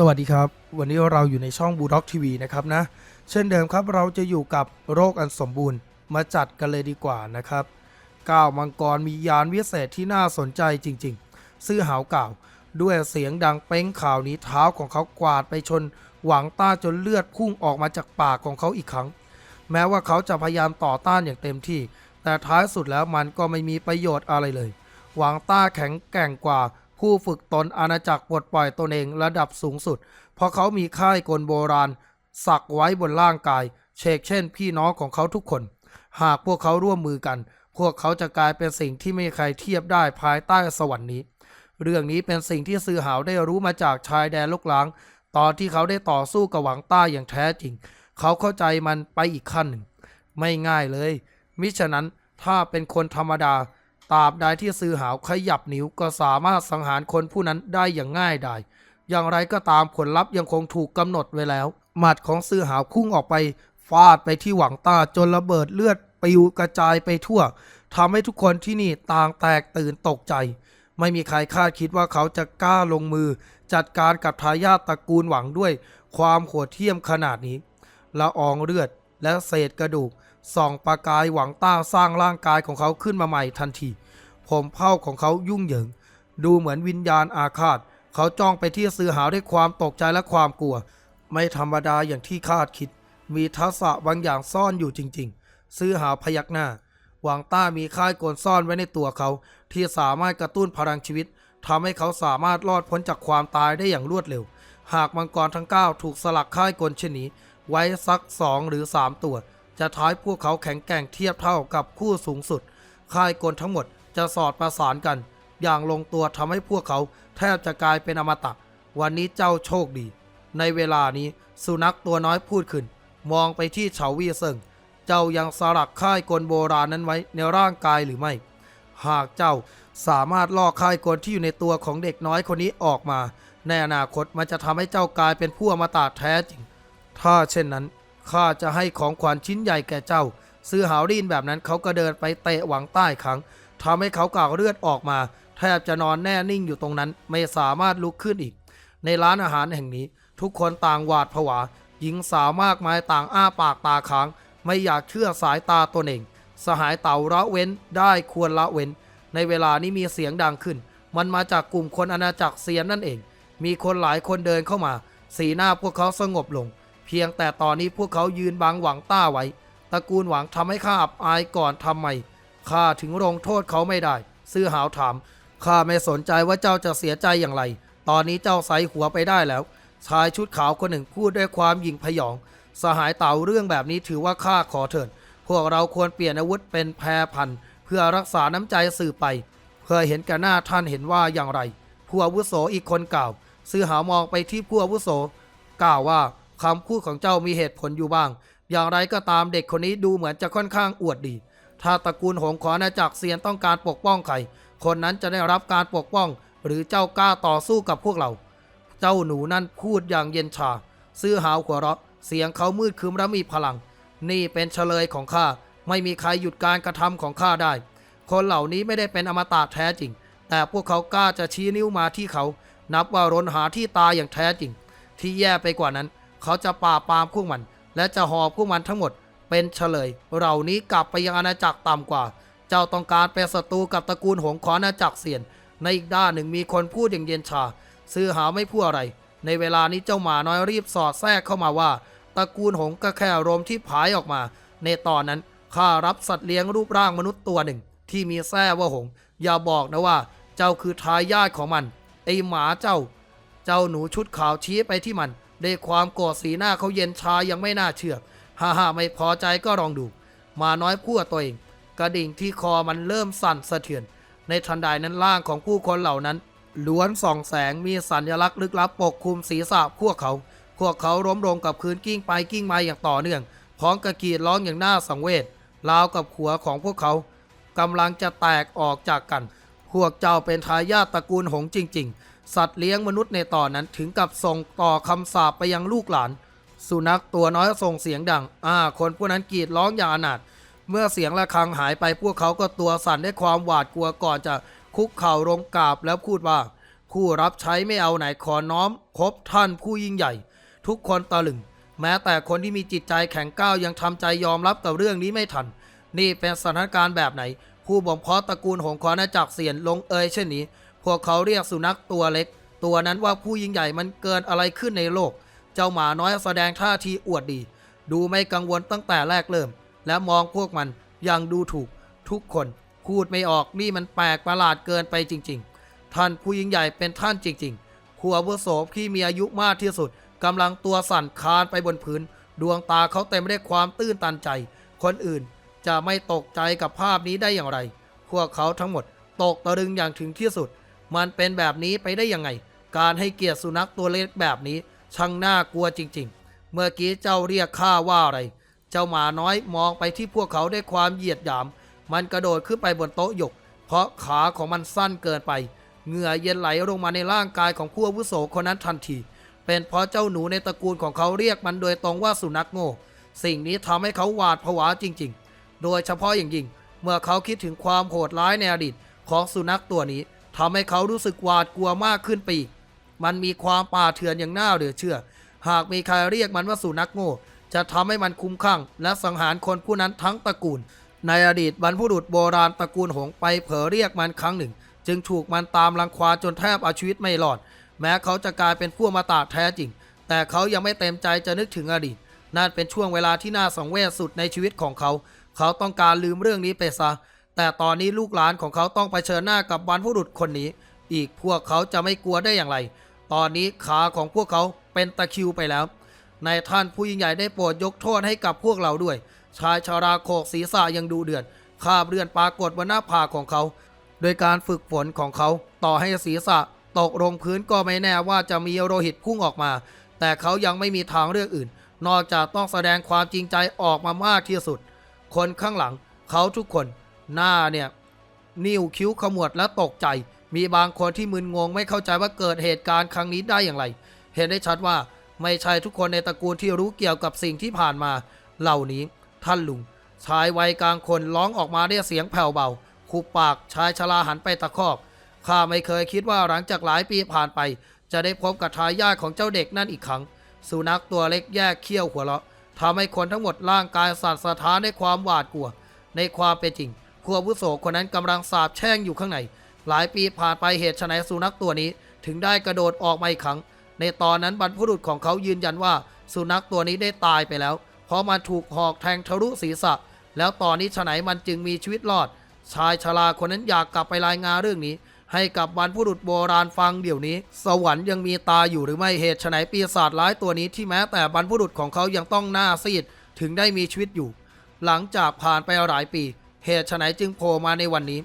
สวัสดีครับ วันนี้เราอยู่ในช่องบูด็อกทีวีนะครับนะ เช่นเดิมครับเราจะอยู่กับโรคอันสมบูรณ์ มาจัดกันเลยดีกว่านะครับก้าวมังกรมียานวิเศษที่น่าสนใจจริงๆ ซื่อหาวกล่าว ด้วยเสียงดังเป้งข่าวนี้เท้าของเขากวาดไปชน หวังต้าจนเลือดพุ่งออกมาจากปากของเขาอีกครั้ง แม้ว่าเขาจะพยายามต่อต้านอย่างเต็มที่ แต่ท้ายสุดแล้วมันก็ไม่มีประโยชน์อะไรเลย หวังต้าแข็งแกร่งกว่า ผู้ฝึกตนอาณาจักรปลดปล่อยตนเองระดับสูงสุด เพราะเขามีค่ายกลโบราณ สักไว้บนร่างกาย เชกเช่น พี่น้องของเขาทุกคน หากพวกเขาร่วมมือกัน พวกเขาจะกลายเป็นสิ่งที่ไม่มีใครเทียบได้ภายใต้สวรรค์นี้ เรื่องนี้เป็นสิ่งที่ซือหาวได้รู้มาจากชายแดนลุกล้าง ตอนที่เขาได้ต่อสู้กับหวังต้าอย่างแท้จริง เขาเข้าใจมันไปอีกขั้นหนึ่ง ไม่ง่ายเลย มิฉะนั้นถ้าเป็นคนธรรมดา ตราบใดที่ซือหาวขยับนิ้วก็สามารถสังหารคนผู้นั้นได้อย่างง่ายดายอย่างไรก็ตามผลลัพธ์ยังคงถูกกำหนดไว้แล้ว หมัดของซือหาวพุ่งออกไป ฟาดไปที่หวังตาจนระเบิดเลือดปิวกระจายไปทั่วทำให้ทุกคนที่นี่ต่างแตกตื่นตกใจ ไม่มีใครคาดคิดว่าเขาจะกล้าลงมือ จัดการกับทายาทตระกูลหวังด้วย ความโหดเหี้ยมขนาดนี้ละอองเลือดและเศษกระดูก ส่องประกายหวังต้าสร้างร่างกายของเขาขึ้นมาใหม่ทันที ผมเผ้าของเขายุ่งเหยิง ดูเหมือนวิญญาณอาฆาต เขาจ้องไปที่ซื้อหาวด้วยความตกใจและความกลัว ไม่ธรรมดาอย่างที่คาดคิด มีทักษะบางอย่างซ่อนอยู่จริง ๆ ซื้อหาวพยักหน้า หวังต้ามีค่ายกลซ่อนไว้ในตัวเขา ที่สามารถกระตุ้นพลังชีวิตทำให้เขาสามารถรอดพ้นจากความตายได้อย่างรวดเร็ว หากมังกรทั้ง 9 ถูกสลักค่ายกลเช่นนี้ ไว้สัก 2 หรือ 3 ตัว จะท้ายพวกเขาแข็งแกร่งเทียบเท่ากับคู่สูงสุด ค่ายกลทั้งหมดจะสอดประสานกัน อย่างลงตัวทำให้พวกเขาแทบจะกลายเป็นอมตะ วันนี้เจ้าโชคดี ในเวลานี้สุนัขตัวน้อยพูดขึ้น มองไปที่เฉาวีเซิงเจ้ายังสลักค่ายกลโบราณนั้นไว้ในร่างกายหรือไม่ หากเจ้าสามารถลอกค่ายกลที่อยู่ในตัวของเด็กน้อยคนนี้ออกมา ในอนาคตมันจะทำให้เจ้ากลายเป็นผู้อมตะแท้จริง ถ้าเช่นนั้น ข้าจะให้ของขวัญชิ้นใหญ่แก่เจ้า ซื้อหาวรีนแบบนั้นเขาก็เดินไปเตะหวังใต้ครั้งทำให้เขากากเลือดออกมา แทบจะนอนแน่นิ่งอยู่ตรงนั้น ไม่สามารถลุกขึ้นอีก ในร้านอาหารแห่งนี้ ทุกคนต่างหวาดผวา หญิงสาวมากมายต่างอ้าปากตาค้าง ไม่อยากเชื่อสายตาตนเอง สหายเต่าละเว้นได้ควรละเว้น ในเวลานี้มีเสียงดังขึ้น มันมาจากกลุ่มคนอาณาจักรเซียนนั่นเอง มีคนหลายคนเดินเข้ามา สีหน้าพวกเขาสงบลง เพียงแต่ตอนนี้พวกเขายืนบังหวังต้าไว้ตระกูลหวังทำให้ข้าอับอายก่อนทำไมข้าถึงลงโทษเขาไม่ได้ ซื่อหาวถามข้าไม่สนใจว่าเจ้าจะเสียใจอย่างไร ตอนนี้เจ้าใส่หัวไปได้แล้ว ชายชุดขาวคนหนึ่งพูดด้วยความหยิ่งพยอง สหายเต่าเรื่องแบบนี้ถือว่าข้าขอเถิดพวกเราควรเปลี่ยนอาวุธเป็นแพรพันเพื่อรักษาน้ำใจสื่อไป เพื่อเห็นแก่หน้าท่านเห็นว่าอย่างไร ผู้อาวุโสอีกคนกล่าว ซื่อหาวมองไปที่ผู้อาวุโส กล่าวว่า คำพูดของเจ้ามีเหตุผลอยู่บ้าง อย่างไรก็ตามเด็กคนนี้ดูเหมือนจะค่อนข้างอวดดี ถ้าตระกูลหงขออาณาจักเซียนต้องการปกป้องใคร คนนั้นจะได้รับการปกป้อง หรือเจ้ากล้าต่อสู้กับพวกเรา เจ้าหนูนั่นพูดอย่างเย็นชา ซื่อหาวหัวเราะ เสียงเขามืดคึมและมีพลัง นี่เป็นเฉลยของข้า ไม่มีใครหยุดการกระทำของข้าได้ คนเหล่านี้ไม่ได้เป็นอมตะแท้จริง แต่พวกเขากล้าจะชี้นิ้วมาที่เขา นับว่ารนหาที่ตายอย่างแท้จริง ที่แย่ไปกว่านั้น เขาจะปราบปรามพวกมัน และจะหอบพวกมันทั้งหมด เป็นเฉลย เหล่านี้กลับไปยังอาณาจักรต่ำกว่า เจ้าต้องการเป็นศัตรูกับตระกูลหงขออาณาจักรเสียน ในอีกด้านหนึ่งมีคนพูดอย่างเย็นชา ซื้อหาไม่พูดอะไร ในเวลานี้เจ้าหมาน้อยรีบสอดแทรกเข้ามาว่าตระกูลหงก็แค่ลมที่ผายออกมา ในตอนนั้นข้ารับสัตว์เลี้ยงรูปร่างมนุษย์ตัวหนึ่ง ที่มีแท้ว่าหง อย่าบอกนะว่า เจ้าคือทายาทของมันไอหมาเจ้า เจ้าหนูชุดขาวชี้ไปที่มัน ด้วยความโกรธสีหน้าเขาเย็นชายังไม่น่าเชื่อฮ่าฮ่าไม่พอใจก็ลองดู มาน้อยพูดกับตัวเอง กระดิ่งที่คอมันเริ่มสั่นสะเทือน ในทันใดนั้นร่างของผู้คนเหล่านั้น ล้วนส่องแสงมีสัญลักษณ์ลึกลับปกคลุมศีรษะพวกเขา พวกเขาล้มลงกับพื้นกิ้งไปกิ้งมาอย่างต่อเนื่อง พร้อมกระกีดร้องอย่างน่าสังเวชราวกับหัวของพวกเขากำลังจะแตกออกจากกัน พวกเจ้าเป็นทายาทตระกูลหงส์จริง ๆ สัตว์เลี้ยงมนุษย์ในตอนนั้นถึงกับส่งต่อคำสาปไปยังลูกหลาน สุนัขตัวน้อยส่งเสียงดัง อ่า คนพวกนั้นกรีดร้องอย่างอนาถเมื่อเสียงระฆังหายไปพวกเขาก็ตัวสั่นด้วยความหวาดกลัวก่อนจะคุกเข่าลงกราบแล้วพูดว่า ผู้รับใช้ไม่เอาไหนขอน้อมคบท่านผู้ยิ่งใหญ่ ทุกคนตะลึง แม้แต่คนที่มีจิตใจแข็งก้าวยังทำใจยอมรับกับเรื่องนี้ไม่ทัน นี่เป็นสถานการณ์แบบไหน ผู้บ่มเพาะตระกูลหงขออาจักเสียนลงเอยเช่นนี้ พวกเขาเรียกสุนัขตัวเล็ก ตัวนั้นว่าผู้ยิ่งใหญ่มันเกินอะไรขึ้นในโลก เจ้าหมาน้อยแสดงท่าทีอวดดี ดูไม่กังวลตั้งแต่แรกเริ่ม และมองพวกมันอย่างดูถูก ทุกคนพูดไม่ออกนี่มันแปลกประหลาดเกินไปจริง ๆ ท่านผู้ยิ่งใหญ่เป็นท่านจริงๆผู้อาวุโสที่มีอายุมากที่สุดกำลังตัวสั่นคลานไปบนพื้น ดวงตาเขาเต็มไปด้วยความตื้นตันใจ คนอื่นจะไม่ตกใจกับภาพนี้ได้อย่างไร พวกเขาทั้งหมดตกตะลึงอย่างถึงที่สุด มันเป็นแบบนี้ไปได้ยังไง การให้เกียรติสุนัขตัวเล็กแบบนี้ ช่างน่ากลัวจริง ๆ เมื่อกี้เจ้าเรียกข้าว่าอะไร เจ้าหมาน้อยมองไปที่พวกเขาด้วยความเหยียดหยาม มันกระโดดขึ้นไปบนโต๊ะหยก เพราะขาของมันสั้นเกินไป เหงื่อเย็นไหลลงมาในร่างกายของผู้อาวุโสคนนั้นทันที เป็นเพราะเจ้าหนูในตระกูลของเขาเรียกมันโดยตรงว่าสุนัขโง่ สิ่งนี้ทำให้เขาหวาดผวาจริง ๆ โดยเฉพาะอย่างยิ่ง เมื่อเขาคิดถึงความโหดร้ายในอดีตของสุนัขตัวนี้ ทำให้เขารู้สึกหวาดกลัวมากขึ้นไปอีก มันมีความป่าเถื่อนอย่างน่าเหลือเชื่อ หากมีใครเรียกมันว่าสุนัขโง่ จะทำให้มันคุ้มข้างและสังหารคนผู้นั้นทั้งตระกูล ในอดีตบรรพบุรุษโบราณตระกูลหงไปเผลอเรียกมันครั้งหนึ่ง จึงถูกมันตามรังควาจนแทบเอาชีวิตไม่รอด แม้เขาจะกลายเป็นผู้มาตาแท้จริง แต่เขายังไม่เต็มใจจะนึกถึงอดีตนั่นเป็นช่วงเวลาที่น่าสังเวชสุดในชีวิตของเขา เขาต้องการลืมเรื่องนี้ไปซะ แต่ตอนนี้ลูกหลานของเขาต้องไปเผชิญหน้ากับบรรพบุรุษคนนี้ อีกพวกเขาจะไม่กลัวได้อย่างไร ตอนนี้ขาของพวกเขาเป็นตะคิวไปแล้ว ในายท่านผู้ยิ่งใหญ่ได้โปรดยกโทษให้กับพวกเราด้วย ชายชาราโขกศีรษะยังดูเดือดคาบเลือดปรากฏบนหน้าผากของเขา โดยการฝึกฝนของเขาต่อให้ศีรษะตกลงพื้นก็ไม่แน่ว่าจะมีโลหิตพุ่งออกมา แต่เขายังไม่มีทางเลือกอื่น นอกจากต้องแสดงความจริงใจออกมามากที่สุด คนข้างหลังเขาทุกคน หน้าเนี่ยนิ้วคิ้วขมวดและตกใจ มีบางคนที่มึนงงไม่เข้าใจว่าเกิดเหตุการณ์ครั้งนี้ได้อย่างไร เห็นได้ชัดว่าไม่ใช่ทุกคนในตระกูลที่รู้เกี่ยวกับสิ่งที่ผ่านมา เหล่านี้ ท่านลุงชายวัยกลางคนร้องออกมาด้วยเสียงแผ่วเบาคุบปากชายชราหันไปตะคอกข้าไม่เคยคิดว่าหลังจากหลายปีผ่านไป จะได้พบกับทายาทของเจ้าเด็กนั่นอีกครั้ง สุนัขตัวเล็กแยกเขี้ยวหัวเราะทำให้คนทั้งหมดร่างกายสั่นสะท้านด้วยความหวาดกลัว ในความเป็นจริง ผู้อาวุโสคนนั้นกำลังสาบแช่งอยู่ข้างใน หลายปีผ่านไปเหตุไฉนสุนัขตัวนี้ถึงได้กระโดดออกมาอีกครั้ง ในตอนนั้นบรรพบุรุษของเขายืนยันว่า สุนัขตัวนี้ได้ตายไปแล้ว เพราะมันถูกหอกแทงทะลุศีรษะ แล้วตอนนี้ไฉนมันจึงมีชีวิตรอด ชายชราคนนั้นอยากกลับไปรายงานเรื่องนี้ ให้กับบรรพบุรุษโบราณฟังเดี๋ยวนี้ สวรรค์ยังมีตาอยู่หรือไม่เหตุไฉนปีศาจร้ายตัวนี้ที่แม้แต่บรรพบุรุษของเขายังต้องหน้าซีดถึงได้มีชีวิตอยู่ หลังจากผ่านไปหลายปี เหตุไฉนจึงโผล่มาในวันนี้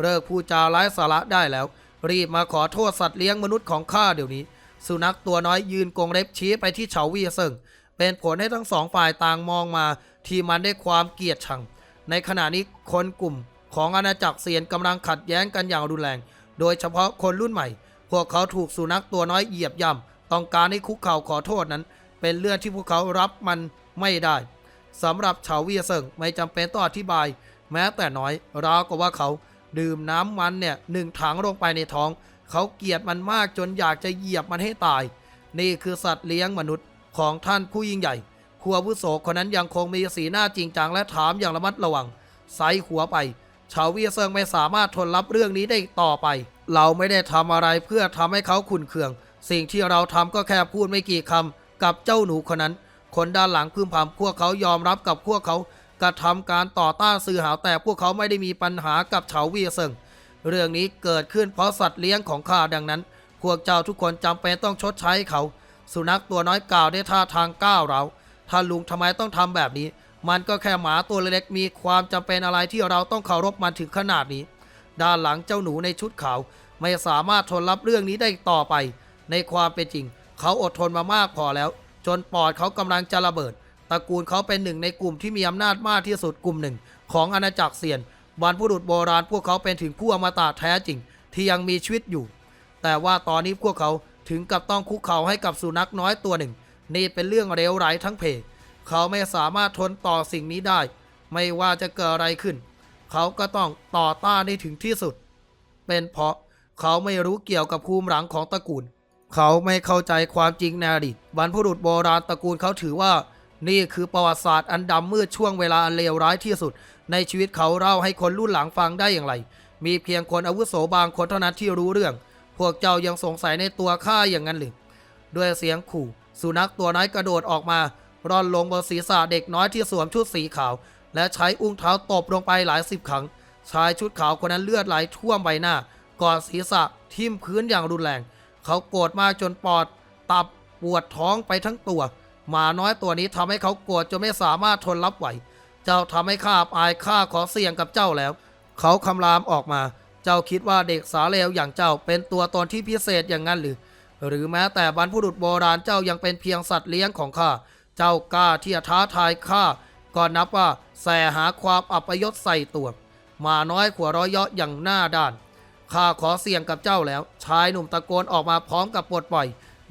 เลิกพูดจาไร้สาระได้แล้ว รีบมาขอโทษสัตว์เลี้ยงมนุษย์ของข้าเดี๋ยวนี้ สุนัขตัวน้อยยืนกงเล็บชี้ไปที่เฉาวีเซิงเป็นผลให้ทั้งสองฝ่ายต่างมองมา ที่มันได้ความเกลียดชัง ในขณะนี้คนกลุ่มของอาณาจักรเซียนกำลังขัดแย้งกันอย่างรุนแรง โดยเฉพาะคนรุ่นใหม่ พวกเขาถูกสุนัขตัวน้อยเหยียบย่ำต้องการให้คุกเข่าขอโทษนั้น เป็นเรื่องที่พวกเขารับมันไม่ได้สำหรับเฉาเวียเซิงไม่จำเป็นต้องอธิบาย แม้แต่น้อยราวกับว่าเขาดื่มน้ำมันเนี่ยหนึ่งถังลงไปในท้อง เขาเกลียดมันมากจนอยากจะเหยียบมันให้ตาย นี่คือสัตว์เลี้ยงมนุษย์ของท่านผู้ยิ่งใหญ่ครัววุโสคนนั้นยังคงมีสีหน้าจริงจังและถามอย่างระมัดระวังใส่หัวไปชาวเวียเซิงไม่สามารถทนรับเรื่องนี้ได้ต่อไป เราไม่ได้ทำอะไรเพื่อทำให้เขาขุนเคือง สิ่งที่เราทำก็แค่พูดไม่กี่คำกับเจ้าหนูคนนั้น คนด้านหลังพึมพำพวกเขายอมรับกับพวกเขา กระทำการต่อต้านสื่อหาวแต่พวกเขาไม่ได้มีปัญหากับชาวเวียเซิงเรื่องนี้เกิดขึ้นเพราะสัตว์เลี้ยงของข้าดังนั้น พวกเจ้าทุกคนจำเป็นต้องชดใช้เขา สุนัขตัวน้อยกล่าวได้วยท่าทางก้าวเราท่านลุงทำไมต้องทำแบบนี้ มันก็แค่หมาตัวเล็กๆมีความจำเป็นอะไรที่เราต้องเคารพมันถึงขนาดนี้ ด้านหลังเจ้าหนูในชุดขาว ไม่สามารถทนรับเรื่องนี้ได้ต่อไป ในความเป็นจริง เขาอดทนมามากพอแล้ว จนปอดเขากำลังจะระเบิด ตระกูลเขาเป็นหนึ่งในกลุ่มที่มีอำนาจมากที่สุดกลุ่มหนึ่ง ของอาณาจักรเซียนบรรพบุรุษโบราณพวกเขาเป็นถึงผู้อมตะแท้จริง ที่ยังมีชีวิตอยู่ แต่ว่าตอนนี้พวกเขาถึงกับต้องคุกเข่าให้กับสุนัขน้อยตัวหนึ่ง นี่เป็นเรื่องเลวร้ายทั้งเพเขาไม่สามารถทนต่อสิ่งนี้ได้ ไม่ว่าจะเกิดอะไรขึ้น เขาก็ต้องต่อต้านได้ถึงที่สุด เป็นเพราะเขาไม่รู้เกี่ยวกับภูมิหลังของตระกูล เขาไม่เข้าใจความจริงในอดีตบรรพบุรุษโบราณตระกูลเขาถือว่า นี่คือประวัติศาสตร์อันดำมืดช่วงเวลาอันเลวร้ายที่สุด ในชีวิตเขาเล่าให้คนรุ่นหลังฟังได้อย่างไร มีเพียงคนอาวุโสบางคนเท่านั้นที่รู้เรื่อง พวกเจ้ายังสงสัยในตัวข้าอย่างนั้นหรือด้วยเสียงขู่ สุนัขตัวน้อยกระโดดออกมา ร่อนลงบนศีรษะเด็กน้อยที่สวมชุดสีขาว และใช้อุ้งเท้าตบลงไปหลายสิบครั้ง ชายชุดขาวคนนั้นเลือดไหลท่วมใบหน้าก่อนศีรษะทิ่มพื้นอย่างรุนแรง เขาโกรธมากจนปอด ตับปวดท้องไปทั้งตัว หมาน้อยตัวนี้ทำให้เขาโกรธจนไม่สามารถทนรับไหว เจ้าทำให้ข้าอายข้าขอเสี่ยงกับเจ้าแล้ว เขาคำรามออกมา เจ้าคิดว่าเด็กสาเลวอย่างเจ้าเป็นตัวตนที่พิเศษอย่างนั้นหรือ หรือแม้แต่บรรพบุรุษโบราณเจ้ายังเป็นเพียงสัตว์เลี้ยงของข้า เจ้ากล้าที่จะท้าทายข้า ก็นับว่าแสหาความอัปยศใส่ตัวหมาน้อยขวร้อยเยาะอย่างหน้าด้าน ข้าขอเสี่ยงกับเจ้าแล้ว ชายหนุ่มตะโกนออกมาพร้อมกับปลดปล่อย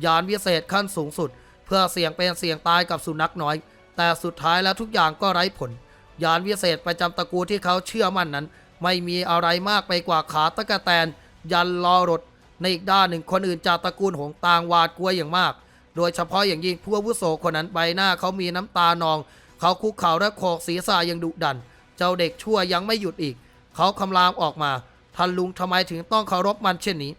ยานวิเศษขั้นสูงสุด เพื่อเสี่ยงเป็นเสี่ยงตายกับสุนัขน้อย แต่สุดท้ายแล้วทุกอย่างก็ไร้ผล ยานวิเศษประจำตระกูลที่เขาเชื่อมั่นนั้น ไม่มีอะไรมากไปกว่าขาตะกะแตน ยันลอรถ ในอีกด้านหนึ่งคนอื่นจากตระกูลหงต่างหวาดกลัวอย่างมาก โดยเฉพาะอย่างยิ่งผู้วุโสคนนั้นใบหน้าเขามีน้ำตานอง เขาคุกเข่าและโขกศีรษะอย่างดุดัน เจ้าเด็กชั่วยังไม่หยุดอีก เขาคำรามออกมาท่านลุงทำไมถึงต้องเคารพมันเช่นนี้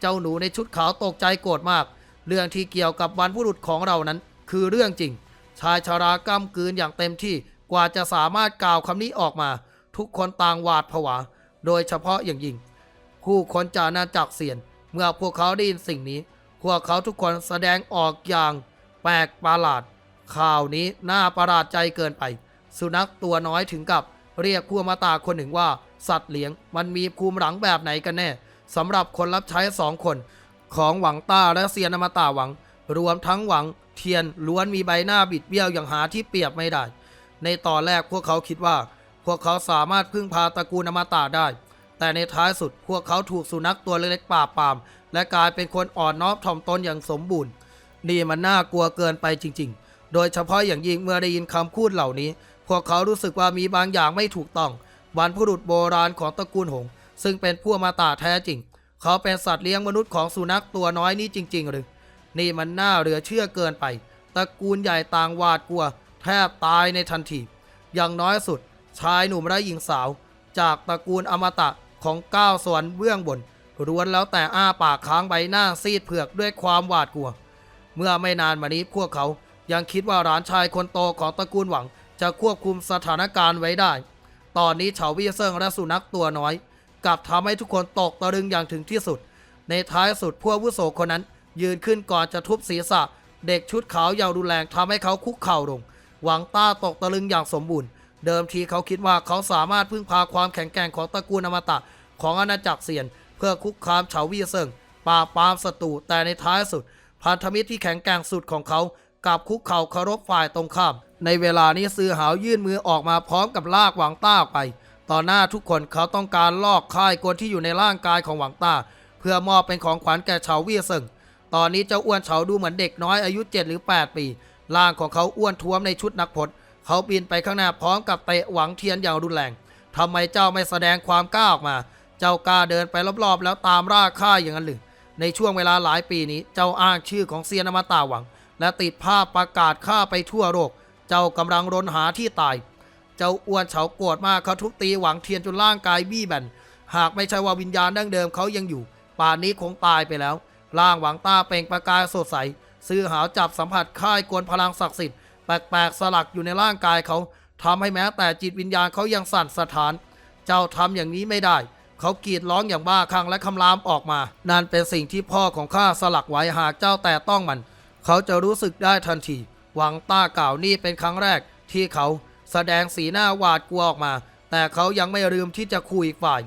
เจ้าหนูในชุดขาวตกใจโกรธมาก เรื่องที่เกี่ยวกับวันผู้รุษของเรานั้น คือเรื่องจริง ชายชาราก้ำกืนอย่างเต็มที่กว่าจะสามารถกล่าวคำนี้ออกมา ทุกคนต่างหวาดผวา โดยเฉพาะอย่างยิ่งผู้คนจากอาจักเสียน เมื่อพวกเขาได้ยินสิ่งนี้ พวกเขาทุกคนแสดงออกอย่าง แปลกประหลาด ข่าวนี้น่าประหลาดใจเกินไป สุนัขตัวน้อยถึงกับเรียกผู้มาตาคนหนึ่งว่า สัตว์เลี้ยง มันมีภูมิหลังแบบไหนกันแน่สำหรับคนรับใช้สองคน ของหวังต้าและเซียนอมตาหวัง รวมทั้งหวังเทียนล้วนมีใบหน้าบิดเบี้ยวอย่างหาที่เปรียบไม่ได้ ในตอนแรกพวกเขาคิดว่า พวกเขาสามารถพึ่งพาตระกูลอมตะได้ แต่ในท้ายสุดพวกเขาถูกสุนัขตัวเล็กๆปราปาม และกลายเป็นคนอ่อนน้อมถ่อมตนอย่างสมบูรณ์ นี่มันน่ากลัวเกินไปจริง ๆ โดยเฉพาะอย่างยิ่งเมื่อได้ยินคำพูดเหล่านี้ พวกเขารู้สึกว่ามีบางอย่างไม่ถูกต้องบรรพบุรุษโบราณของตระกูลหง ซึ่งเป็นผู้อมาตาแท้จริง เขาเป็นสัตว์เลี้ยงมนุษย์ของสุนัขตัวน้อยนี้จริง ๆ หรือ นี่มันน่าเหลือเชื่อเกินไป ตระกูลใหญ่ต่างหวาดกลัว แทบตายในทันที อย่างน้อยสุด ชายหนุ่มและหญิงสาว จากตระกูลอมตะของก้าวสวรรค์เบื้องบนล้วนแล้วแต่อ้าปากค้างใบหน้าซีดเผือกด้วยความหวาดกลัว เมื่อไม่นานมานี้พวกเขายังคิดว่าหลานชายคนโตของตระกูลหวัง จะควบคุมสถานการณ์ไว้ได้ ตอนนี้เฉาวี่เซิงและสุนัขตัวน้อย กลับทำให้ทุกคนตกตะลึงอย่างถึงที่สุด ในท้ายสุดพวกวุโสคนนั้น ยืนขึ้นก่อนจะทุบศีรษะ เด็กชุดขาวอย่างรุนแรงทำให้เขาคุกเข่าลง หวังต้าตกตะลึงอย่างสมบูรณ์ เดิมทีเขาคิดว่าเขาสามารถพึ่งพาความแข็งแกร่งของตระกูลอมตะของอาณาจักรเซียน เพื่อคุกคามเฉาวีเซิงปราบปรามศัตรูแต่ในท้ายสุด พันธมิตรที่แข็งแกร่งสุดของเขากลับคุกเข่าเคารพฝ่ายตรงข้าม ในเวลานี้ซือหาวยื่นมือออกมาพร้อมกับลากหวังต้าออกไป ต่อหน้าทุกคนเขาต้องการลอกค่ายกลที่อยู่ในร่างกายของหวังต้า เพื่อมอบเป็นของขวัญแก่เฉาเวี่ยเซิงตอนนี้เจ้าอ้วนเฉาดูเหมือนเด็กน้อยอายุ 7 หรือ 8 ปี ร่างของเขาอ้วนท้วมในชุดนักพจน์เขาบินไปข้างหน้าพร้อมกับเตะหวังเทียนอย่างรุนแรงทำไมเจ้าไม่แสดงความกล้าออกมา เจ้ากล้าเดินไปรอบๆ แล้วตามล่าข้าอย่างนั้นหรือ ในช่วงเวลาหลายปีนี้ เจ้าอ้างชื่อของเซียนอมตาหวัง และติดภาพประกาศข้าไปทั่วโลก เจ้ากำลังรนหาที่ตาย จ้าอ้วนเฉาโกรธมากเขาทุบตีหวังเทียนจนร่างกายบี้แบนหากไม่ใช่ว่าวิญญาณดั้งเดิมเขายังอยู่ ป่านนี้คงตายไปแล้ว ร่างหวังตาเปล่งประกายสดใส ซื้อหาวจับสัมผัสค่ายกวนพลังศักดิ์สิทธิ์แปลกๆสลักอยู่ในร่างกายเขาทำให้แม้แต่จิตวิญญาณเขายังสั่นสะท้าน เจ้าทำอย่างนี้ไม่ได้ เขากรีดร้องอย่างบ้าคลั่งและคำรามออกมา นั่นเป็นสิ่งที่พ่อของข้าสลักไว้หากเจ้าแต่ต้องมัน เขาจะรู้สึกได้ทันที หวังต้ากล่าวนี่เป็นครั้งแรกที่เขา แสดงสีหน้าหวาดกลัวออกมา แต่เขายังไม่ลืมที่จะคุยอีกฝ่าย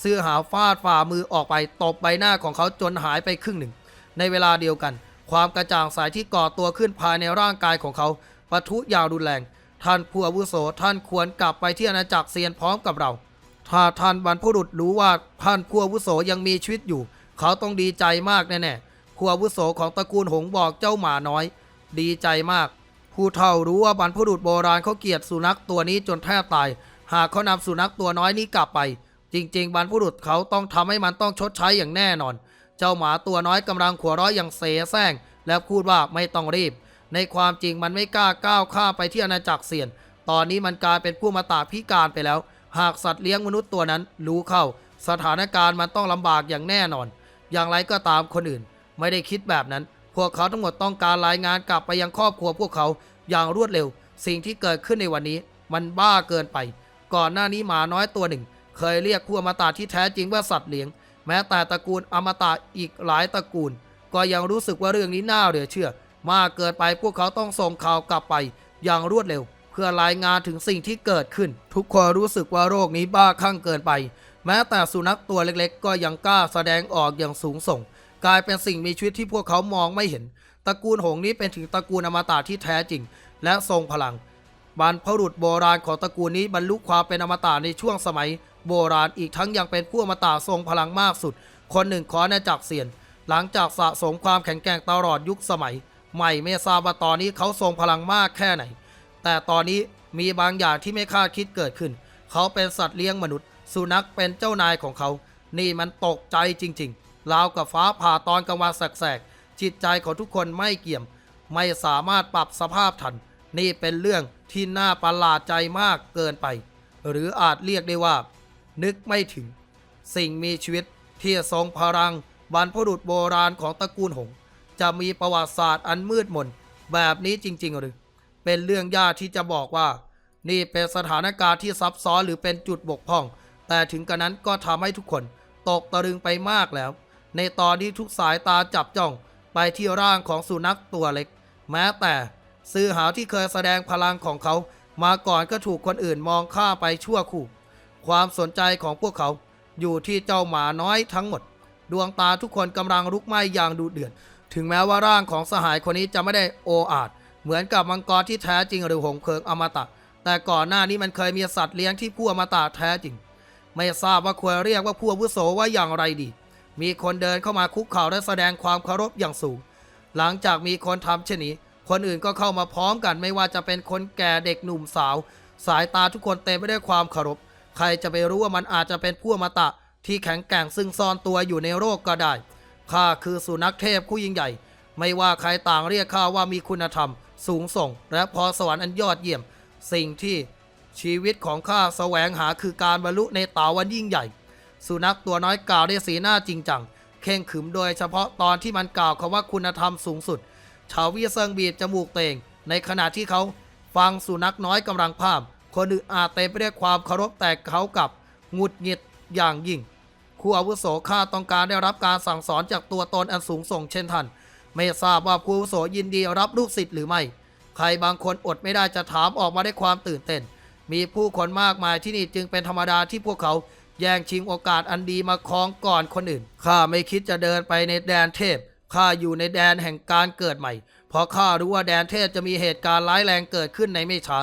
เสื้อหาฟาดฝ่ามือออกไปตบใบหน้าของเขาจนหายไปครึ่งหนึ่ง ในเวลาเดียวกัน ความกระจ่างใสที่ก่อตัวขึ้นภายในร่างกายของเขาปะทุอย่างรุนแรง ท่านผู้อาวุโสท่านควรกลับไปที่อาณาจักรเซียนพร้อมกับเรา ถ้าท่านบรรพบุรุษรู้ว่าท่านผู้อาวุโสยังมีชีวิตอยู่ เขาต้องดีใจมากแน่ๆผู้อาวุโสของตระกูลหงบอกเจ้าหมาน้อย ดีใจมาก ผู้เฒ่ารู้ว่าบรรพบุรุษโบราณเขาเกลียดสุนัขตัวนี้จนแทบตาย หากเขานำสุนัขตัวน้อยนี้กลับไป จริง ๆ บรรพบุรุษเขาต้องทำให้มันต้องชดใช้อย่างแน่นอน เจ้าหมาตัวน้อยกำลังขัวเร้อยอย่างเสแสร้ง และพูดว่าไม่ต้องรีบ ในความจริงมันไม่กล้าก้าวข้ามไปที่อาณาจักรเสียน ตอนนี้มันกลายเป็นผู้มาตาพิการไปแล้ว หากสัตว์เลี้ยงมนุษย์ตัวนั้นรู้เข้า สถานการณ์มันต้องลำบากอย่างแน่นอน อย่างไรก็ตามคนอื่น ไม่ได้คิดแบบนั้น พวกเขาทั้งหมดต้องการรายงานกลับไปยังครอบครัวพวกเขาอย่างรวดเร็ว สิ่งที่เกิดขึ้นในวันนี้ มันบ้าเกินไป ก่อนหน้านี้หมาน้อยตัวหนึ่ง เคยเรียกผู้อมตะที่แท้จริงว่าสัตว์เลี้ยง แม้แต่ตระกูลอมตะอีกหลายตระกูล ก็ยังรู้สึกว่าเรื่องนี้น่าเหลือเชื่อ มากเกินไปพวกเขาต้องส่งข่าวกลับไป อย่างรวดเร็ว เพื่อรายงานถึงสิ่งที่เกิดขึ้น ทุกคนรู้สึกว่าโรคนี้บ้าคลั่งเกินไป แม้แต่สุนัขตัวเล็กๆ ก็ยังกล้าแสดงออกอย่างสูงส่ง กลายเป็นสิ่งมีชีวิตที่พวกเขามองไม่เห็น ตระกูลหงนี้เป็นถึงตระกูลอมตะที่แท้จริง และทรงพลังบรรพบุรุษโบราณของตระกูลนี้บรรลุความเป็นอมตะในช่วงสมัย โบราณอีกทั้งยังเป็นผู้อมตะทรงพลังมากสุด คนหนึ่งขออาณาจักเซียน หลังจากสะสมความแข็งแกร่งตลอดยุคสมัย ใหม่ไม่ทราบว่าตอนนี้เขาทรงพลังมากแค่ไหน แต่ตอนนี้มีบางอย่างที่ไม่คาดคิดเกิดขึ้น เขาเป็นสัตว์เลี้ยงมนุษย์ สุนัขเป็นเจ้านายของเขา นี่มันตกใจจริง ๆ ราวกับฟ้าผ่าตอนกลางวันแสกๆ จิตใจของทุกคนไม่เกี่ยม ไม่สามารถปรับสภาพทัน นี่เป็นเรื่องที่น่าประหลาดใจมากเกินไป หรืออาจเรียกได้ว่า นึกไม่ถึง สิ่งมีชีวิตที่ทรงพลังบรรพบุรุษโบราณของตระกูลหง จะมีประวัติศาสตร์อันมืดมนแบบนี้จริง ๆ หรือ เป็นเรื่องยากที่จะบอกว่า นี่เป็นสถานการณ์ที่ซับซ้อนหรือเป็นจุดบกพร่อง แต่ถึงกระนั้นก็ทำให้ทุกคนตกตะลึงไปมากแล้ว ในตอนนี้ทุกสายตาจับจ้องไปที่ร่างของสุนัขตัวเล็ก แม้แต่ซื้อหาวที่เคยแสดงพลังของเขา มาก่อนก็ถูกคนอื่นมองข้าไปชั่วคู่ ความสนใจของพวกเขาอยู่ที่เจ้าหมาน้อยทั้งหมด ดวงตาทุกคนกำลังลุกไหม้อย่างดุเดือดถึงแม้ว่าร่างของสหายคนนี้จะไม่ได้โออาจเหมือนกับมังกรที่แท้จริงหรือหงเพิงอมตะ แต่ก่อนหน้านี้มันเคยมีสัตว์เลี้ยงที่ผู้อมตะแท้จริง ไม่ทราบว่าควรเรียกว่าผู้วุโสว่าอย่างไรดี มีคนเดินเข้ามาคุกเข่าและแสดงความเคารพอย่างสูง หลังจากมีคนทำเช่นนี้ คนอื่นก็เข้ามาพร้อมกัน ไม่ว่าจะเป็นคนแก่เด็กหนุ่มสาว สายตาทุกคนเต็มไปด้วยความเคารพ ใครจะไปรู้ว่ามันอาจจะเป็นผู้อมตะ ที่แข็งแกร่งซึ่งซ่อนตัวอยู่ในโรคก็ได้ ข้าคือสุนัขเทพผู้ยิ่งใหญ่ ไม่ว่าใครต่างเรียกข้าว่ามีคุณธรรม สูงส่ง และพรสวรรค์อันยอดเยี่ยม สิ่งที่ชีวิตของข้าแสวงหาคือการบรรลุในตาวันยิ่งใหญ่ สุนัขตัวน้อยกล่าวด้วยสีหน้าจริงจังเข่งขึมโดยเฉพาะตอนที่มันกล่าวคำว่าคุณธรรมสูงสุด ชาววีเซิงบีบจมูกเต่งในขณะที่เขาฟังสุนัขน้อยกำลังพามคนอื่นอาจเต็มไปด้วยความเคารพแต่เขากับหงุดหงิดอย่างยิ่งครูอาวุโสข้าต้องการได้รับการสั่งสอนจากตัวตนอันสูงส่งเช่นท่านไม่ทราบว่าครูอาวุโสยินดีรับลูกศิษย์หรือไม่ ใครบางคนอดไม่ได้จะถามออกมาด้วยความตื่นเต้นมีผู้คนมากมายที่นี่จึงเป็นธรรมดาที่พวกเขา แย่งชิงโอกาสอันดีมาครองก่อนคนอื่น ข้าไม่คิดจะเดินไปในแดนเทพ ข้าอยู่ในแดนแห่งการเกิดใหม่ เพราะข้ารู้ว่าแดนเทพจะมีเหตุการณ์ร้ายแรงเกิดขึ้นในไม่ช้า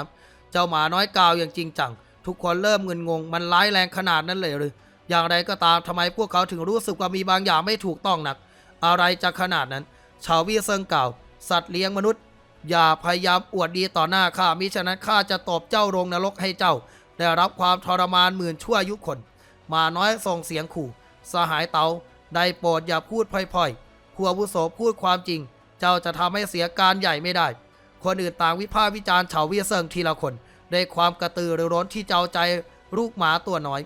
เจ้าหมาน้อยกล่าวอย่างจริงจัง ทุกคนเริ่มเงินงง มันร้ายแรงขนาดนั้นเลยหรือ อย่างไรก็ตามทำไมพวกเขาถึงรู้สึกว่ามีบางอย่างไม่ถูกต้องนัก อะไรจะขนาดนั้น ชาววีเซิงกล่าว สัตว์เลี้ยงมนุษย์ อย่าพยายามอวดดีต่อหน้าข้ามิฉะนั้นข้าจะตบเจ้าลงนรกให้เจ้า ได้รับความทรมานหมื่นชั่วยุคน มาน้อยส่งเสียงขู่ สหายเตาได้โปรดอย่าพูดพล่อยๆผู้อาวุโสพูดความจริง เจ้าจะทำให้เสียการใหญ่ไม่ได้ คนอื่นต่างวิพากษ์วิจารณ์ชาวเวียเซิงทีละคนด้วยความกระตือรือร้นที่เจ้าใจลูกหมาตัวน้อย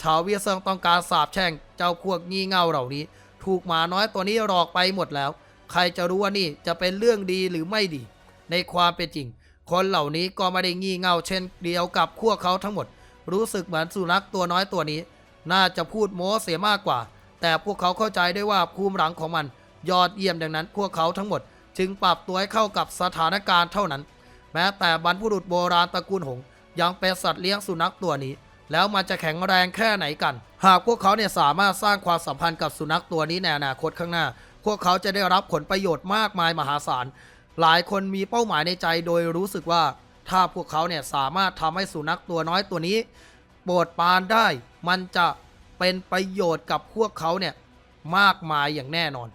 ชาวเวียเซิงต้องการสาบแช่งเจ้าพวกงี่เง่าเหล่านี้ ถูกหมาน้อยตัวนี้หลอกไปหมดแล้ว ใครจะรู้ว่านี่จะเป็นเรื่องดีหรือไม่ดี ในความเป็นจริง คนเหล่านี้ก็ไม่ได้งี่เง่าเช่นเดียวกับพวกเขาทั้งหมด รู้สึกเหมือนสุนัขตัวน้อยตัวนี้ น่าจะพูดโม้เสียมากกว่า แต่พวกเขาเข้าใจได้ว่าภูมิหลังของมัน ยอดเยี่ยมดังนั้น พวกเขาทั้งหมด จึงปรับตัวให้เข้ากับสถานการณ์เท่านั้น แม้แต่บรรพบุรุษโบราณตระกูลหง ยังเป็นสัตว์เลี้ยงสุนัขตัวนี้ แล้วมันจะแข็งแรงแค่ไหนกัน หากพวกเขาเนี่ยสามารถสร้างความสัมพันธ์กับสุนัขตัวนี้ในอนาคตข้างหน้า พวกเขาจะได้รับผลประโยชน์มากมายมหาศาล หลายคนมีเป้าหมายในใจโดยรู้สึกว่า ถ้าพวกเขาเนี่ยสามารถทำให้สุนัขตัวน้อยตัวนี้ ปรดปานได้ มันจะเป็นประโยชน์กับพวกเขาเนี่ยมากมายอย่างแน่นอน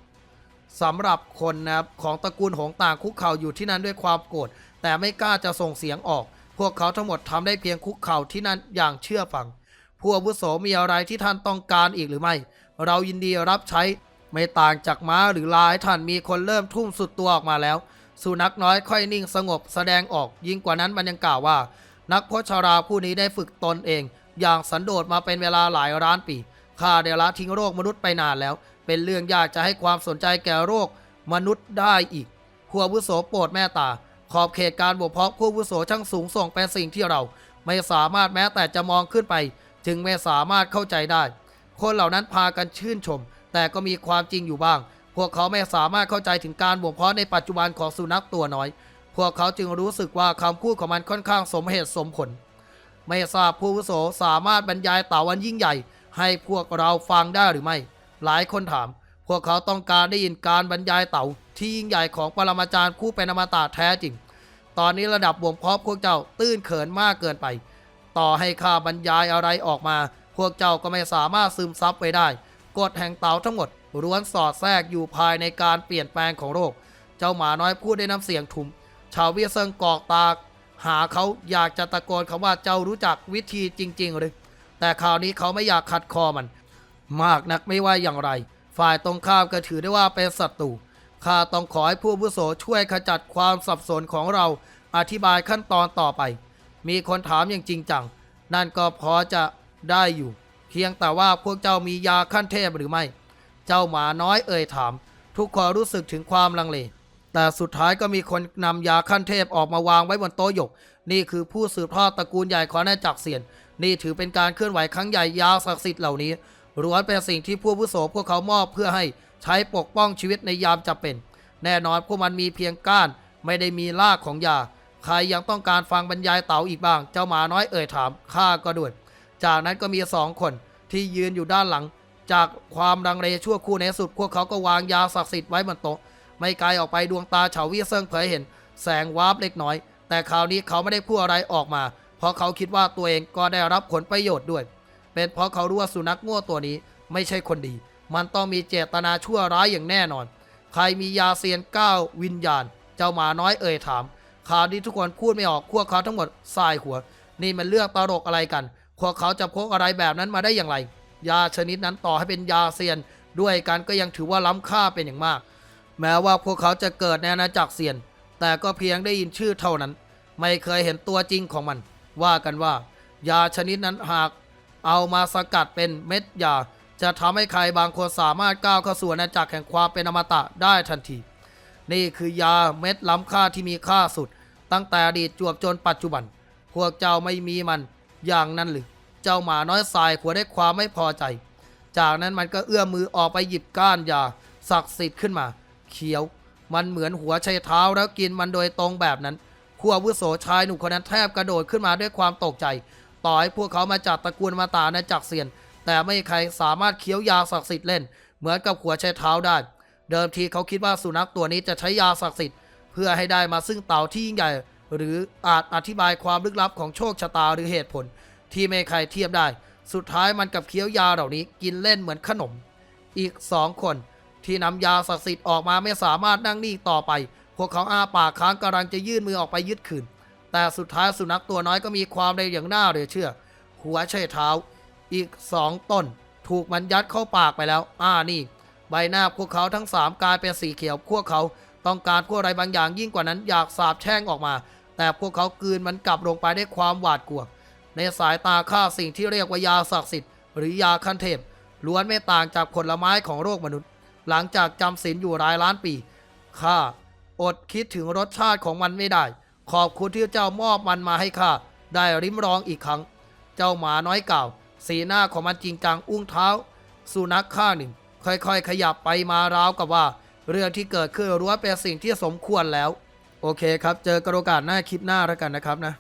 สำหรับคนนะครับของตระกูลหงต่างคุกเข่าอยู่ที่นั่นด้วยความโกรธแต่ไม่กล้าจะส่งเสียงออก พวกเขาทั้งหมดทำได้เพียงคุกเข่าที่นั่นอย่างเชื่อฟัง ผู้อาวุโสมีอะไรที่ท่านต้องการอีกหรือไม่ เรายินดีรับใช้ไม่ต่างจากม้าหรือลายท่านมีคนเริ่มทุ่มสุดตัวออกมาแล้ว สุนัขน้อยค่อยนิ่งสงบแสดงออกยิ่งกว่านั้นมันยังกล่าวว่า นักพจราผู้นี้ได้ฝึกตนเอง อย่างสันโดษมาเป็นเวลาหลายล้านปี ข้าได้ละทิ้งโรคมนุษย์ไปนานแล้ว เป็นเรื่องยากจะให้ความสนใจแก่โรคมนุษย์ได้อีกผู้วุโสโปรดแม่ตา ขอบเขตการบ่มเพาะผู้อวุโสช่างสูงส่งเป็นสิ่งที่เรา ไม่สามารถแม้แต่จะมองขึ้นไป จึงไม่สามารถเข้าใจได้ คนเหล่านั้นพากันชื่นชม แต่ก็มีความจริงอยู่บ้าง พวกเขาไม่สามารถเข้าใจถึงการบ่มเพาะในปัจจุบันของสุนัขตัวน้อย พวกเขาจึงรู้สึกว่าคำพูดของมันค่อนข้างสมเหตุสมผล ไม่ทราบผู้วุโสสามารถบรรยายเต่าวันยิ่งใหญ่ ให้พวกเราฟังได้หรือไม่ หลายคนถาม พวกเขาต้องการได้ยินการบรรยายเต่า ที่ยิ่งใหญ่ของปรมาจารย์ผู้เป็นอมตะแท้จริง ตอนนี้ระดับบ่มเพาะพวกเจ้าตื้นเขินมากเกินไป ต่อให้ข้าบรรยายอะไรออกมา พวกเจ้าก็ไม่สามารถซึมซับไปได้ กฎแห่งเต่าทั้งหมดล้วนสอดแทรกอยู่ภายในการเปลี่ยนแปลงของโรคเจ้าหมาน้อยพูดด้วยน้ำเสียงทุม ชาวเวียเซิงกอกตา หาเขาอยากจะตะโกนคำว่าเจ้ารู้จักวิธีจริง ๆ หรือ แต่คราวนี้เขาไม่อยากขัดคอมัน มากนักไม่ว่าอย่างไร ฝ่ายตรงข้ามก็ถือได้ว่าเป็นศัตรูข้าต้องขอให้ผู้อาวุโสช่วยขจัดความสับสนของเราอธิบายขั้นตอนต่อไป มีคนถามอย่างจริงจัง นั่นก็พอจะได้อยู่ เพียงแต่ว่าพวกเจ้ามียาขั้นเทพหรือไม่ เจ้าหมาน้อยเอ่ยถาม ทุกคนรู้สึกถึงความลังเล แต่สุดท้ายก็มีคนนำยาขั้นเทพออกมาวางไว้บนโต๊ะหยก นี่คือผู้สืบทอดตระกูลใหญ่ของอาณาจักรเซียน นี่ถือเป็นการเคลื่อนไหวครั้งใหญ่ยาวศักดิ์สิทธิ์เหล่านี้ล้วนเป็นสิ่งที่ผู้อาวุโสพวกเขามอบเพื่อให้ใช้ปกป้องชีวิตในยามจำเป็น แน่นอนพวกมันมีเพียงก้าน ไม่ได้มีรากของยา ใครยังต้องการฟังบรรยายเต๋าอีกบ้าง เจ้าหมาน้อยเอ่ยถามข้าก็ด้วยจากนั้นก็มีสองคนที่ยืนอยู่ด้านหลัง จากความรังเลชั่วครู่ในสุดพวกเขาก็วางยาศักดิ์สิทธิ์ไว้บนโต๊ะ ไม่ไกลออกไปดวงตาเฉาวีเซิงเผยเห็น แสงวาบเล็กน้อย แต่คราวนี้เขาไม่ได้พูดอะไรออกมา เพราะเขาคิดว่าตัวเองก็ได้รับผลประโยชน์ด้วย เป็นเพราะเขารู้ว่าสุนัขง่วตัวนี้ไม่ใช่คนดี มันต้องมีเจตนาชั่วร้ายอย่างแน่นอน ใครมียาเซียนก้าววิญญาณ เจ้าหมาน้อยเอ่ยถามคราวนี้ทุกคนพูดไม่ออกพวกเขาทั้งหมดสายหัว นี่มันเรื่องตลกอะไรกันพวกเขาจะพกอะไรแบบนั้นมาได้อย่างไร ยาชนิดนั้นต่อให้เป็นยาเซียนด้วยกันก็ยังถือว่าล้ำค่าเป็นอย่างมาก แม้ว่าพวกเขาจะเกิดในอาณาจักรเซียน แต่ก็เพียงได้ยินชื่อเท่านั้น ไม่เคยเห็นตัวจริงของมัน ว่ากันว่า ยาชนิดนั้นหาก เอามาสกัดเป็นเม็ดยา จะทำให้ใครบางคนสามารถก้าวเข้าสู่อาณาจักรแห่งความเป็นอมตะได้ทันที นี่คือยาเม็ดล้ำค่าที่มีค่าสุด ตั้งแต่อดีตจวบจนปัจจุบัน พวกเจ้าไม่มีมัน อย่างนั้นหรือเจ้าหมาน้อยสายขัวได้ความไม่พอใจ จากนั้นมันก็เอื้อมมือออกไปหยิบก้านยาศักดิ์สิทธิ์ขึ้นมา เขียว มันเหมือนหัวไชเท้าแล้วกินมันโดยตรงแบบนั้นผู้อาวุโสชายหนุ่มคนนั้นแทบกระโดดขึ้นมาด้วยความตกใจ ต่อให้พวกเขามาจากตระกูลมาตาในจักรเซียน แต่ไม่ใครสามารถเคี้ยวยาศักดิ์สิทธิ์เล่น เหมือนกับหัวไชเท้าได้ เดิมทีเขาคิดว่าสุนัขตัวนี้จะใช้ยาศักดิ์สิทธิ์เพื่อให้ได้มาซึ่งเต่าที่ยิ่งใหญ่ หรืออาจอธิบายความลึกลับของโชคชะตาหรือเหตุผล ที่ไม่ใครเทียบได้ สุดท้ายมันกับเคี้ยวยาเหล่านี้กินเล่นเหมือนขนม อีกสองคน ที่นำยาศักดิ์สิทธิ์ออกมาไม่สามารถนั่งนิ่งต่อไป พวกเขาอ้าปากค้างกำลังจะยื่นมือออกไปยึดคืน แต่สุดท้ายสุนัขตัวน้อยก็มีความเร็วอย่างน่าเหลือเชื่อ หัวใช่เท้า อีกสองต้น ถูกมันยัดเข้าปากไปแล้ว อ่านี่ ใบหน้าพวกเขาทั้งสามกลายเป็นสีเขียว พวกเขาต้องการพวกอะไรบางอย่างยิ่งกว่านั้นอยากสาบแช่งออกมา แต่พวกเขากลืนมันกลับลงไปด้วยความหวาดกลัว ในสายตาข้าสิ่งที่เรียกว่ายาศักดิ์สิทธิ์หรือยาขั้นเทพล้วนไม่ต่างจากผลไม้ของโลกมนุษย์ หลังจากจำศีลอยู่รายล้านปี ข้าอดคิดถึงรสชาติของมันไม่ได้ ขอบคุณที่เจ้ามอบมันมาให้ข้า ได้ริมรองอีกครั้ง เจ้าหมาน้อยเก่า สีหน้าของมันจริงจังอุ้งเท้า สุนัขข้างหนึ่ง ค่อยๆ ขยับไปมาราวกับว่า เรื่องที่เกิดขึ้นล้วนเป็นสิ่งที่สมควรแล้ว โอเคครับ เจอกระโอกาสหน้าคลิปหน้าแล้วกันนะครับนะ